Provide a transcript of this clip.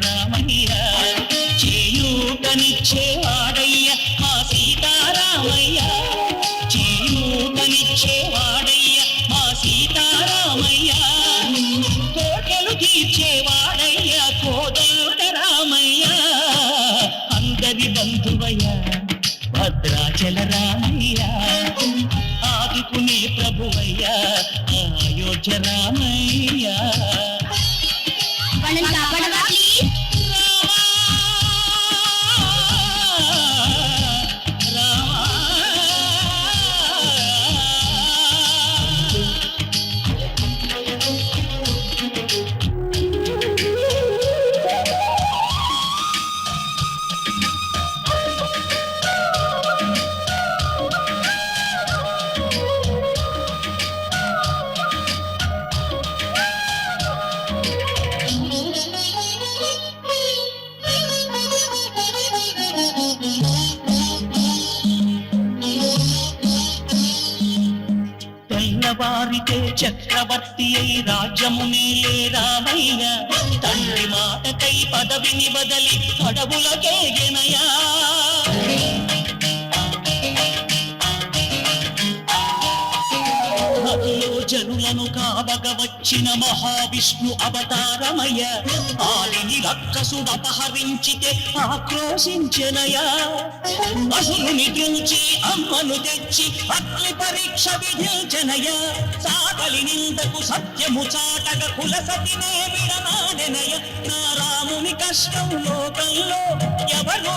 అయోధ్య రామయ్య చేయూతనిచ్చేవాడయ్య మా సీతారామయ్య. చేయూతనిచ్చేవాడయ్య మా సీతారామయ్య. కోటలు తీర్చేవాడయ్య కోదండ రామయ్య. అందరి బంధువయ్య. భద్రాచల రామయ్య. ఆదుకునే ప్రభువయ్య. అయోధ్య రామయ్య. తెల్లవారితే చక్రవర్తి అయి రాజ్యమునేలే రామయ్య? తండ్రి మాటకై పదవిని బదలి అడవులకేగెనయా నదిలో జనులను కాబగవచ్చిన మహావిష్ణు అవతారమయ్య. ఆలిని రక్కసుడు అపహరించితే ఆక్రోశించెనయా అసురుని దూచి అమ్మను తెచ్చి అగ్ని పరీక్ష విధించనయ సాగలి నిందకు సత్యము చాటగ కులసతినే విడనాడెనయ నా రాముని కష్టం లోకంలో ఎవరో